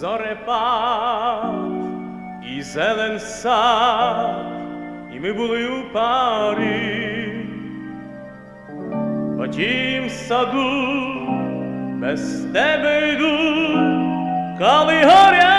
зорепад і зелен сад, і ми були у парі, по тім саду без тебе йду, коли горять.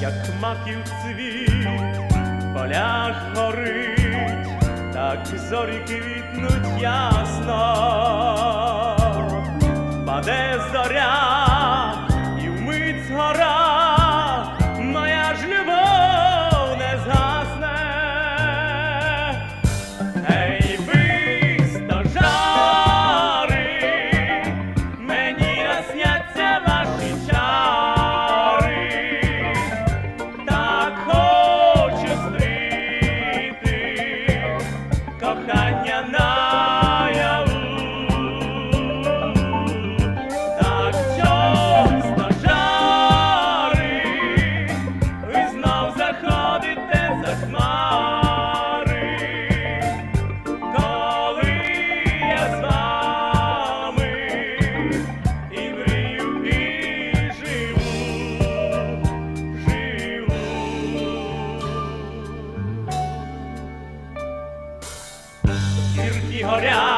як маків цвіт, в полях горить, так зорі квітнуть ясно. горять.